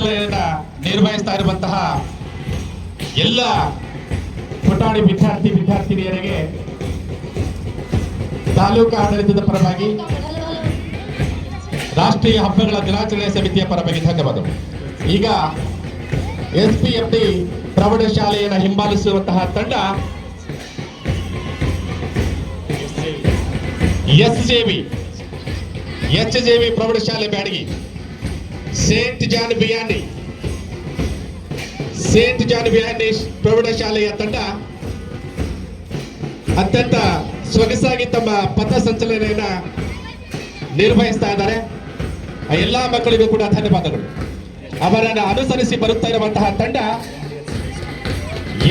ಸಂಚಲನ ನಿರ್ವಹಿಸ್ತಾ ಇರುವಂತಹ ಎಲ್ಲ ಪುಟಾಣಿ ವಿದ್ಯಾರ್ಥಿ, ವಿದ್ಯಾರ್ಥಿನಿಯರಿಗೆ ತಾಲೂಕು ಆಡಳಿತದ ಪರವಾಗಿ ರಾಷ್ಟ್ರೀಯ ಹಬ್ಬಗಳ ದಿನಾಚರಣೆ ಸಮಿತಿಯ ಪರವಾಗಿ ಧನ್ಯವಾದಗಳು. ಈಗ ಎಸ್ ಪಿ ಎಫ್ ಡಿ ಪ್ರೌಢಶಾಲೆಯನ್ನು ಹಿಂಬಾಲಿಸುವಂತಹ ತಂಡ S J V H J V ಪ್ರೌಢಶಾಲೆ Byadagi. Saint John Biyani. Saint John Biyani ಪ್ರೌಢಶಾಲೆಯ ತಂಡ ಅತ್ಯಂತ ಸೊಗಸಾಗಿ ತಮ್ಮ ಪಥ ಸಂಚಲನೆಯನ್ನ ನಿರ್ವಹಿಸ್ತಾ ಇದ್ದಾರೆ. ಆ ಎಲ್ಲಾ ಮಕ್ಕಳಿಗೂ ಕೂಡ ಧನ್ಯವಾದಗಳು. ಅವರನ್ನು ಅನುಸರಿಸಿ ಬರುತ್ತಾ ಇರುವಂತಹ ತಂಡ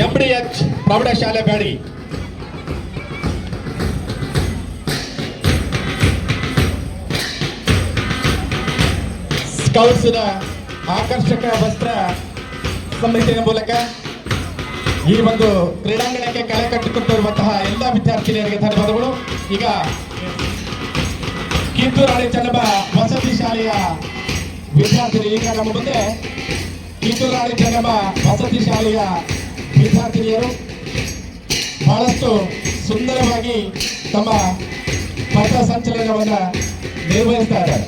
ಎಂ ಡಿ ಎಚ್ ಪ್ರೌಢಶಾಲೆ ಬ್ಯಾಡಗಿ ಸ್ಕೌಟ್ಸ್ನ ಆಕರ್ಷಕ ವಸ್ತ್ರ ಸಮಿತಿಯ ಮೂಲಕ ಈ ಒಂದು ಕ್ರೀಡಾಂಗಣಕ್ಕೆ ಕಲೆ ಕಟ್ಟಿಕೊಟ್ಟಿರುವಂತಹ ಎಲ್ಲ ವಿದ್ಯಾರ್ಥಿನಿಯರಿಗೆ ಧನ್ಯವಾದಗಳು. ಈಗ ಕಿತ್ತೂರು ರಾಣಿ ಚೆನ್ನಮ್ಮ ವಸತಿ ಶಾಲೆಯ ವಿದ್ಯಾರ್ಥಿನಿ. ಈಗ ನಮ್ಮ ಮುಂದೆ ಕಿತ್ತೂರು ರಾಣಿ ಚೆನ್ನಮ್ಮ ವಸತಿ ಶಾಲೆಯ ವಿದ್ಯಾರ್ಥಿನಿಯರು. ಬಹಳಷ್ಟು ಸುಂದರವಾಗಿ ತಮ್ಮ ಪಥ ಸಂಚಲನವನ್ನು ನಿರ್ವಹಿಸ್ತಾ ಇದ್ದಾರೆ.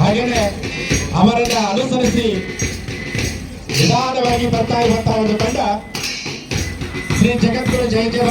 ಹಾಗೇನೆ ಅವರನ್ನ ಅನುಸರಿಸಿ ನಿಧಾನವಾಗಿ ಬರ್ತಾ ಇರುವಂತಹ ಒಂದು ತಂಡ. ಶ್ರೀ ಜಗದ್ಗುರು ಜಯ ಜಯ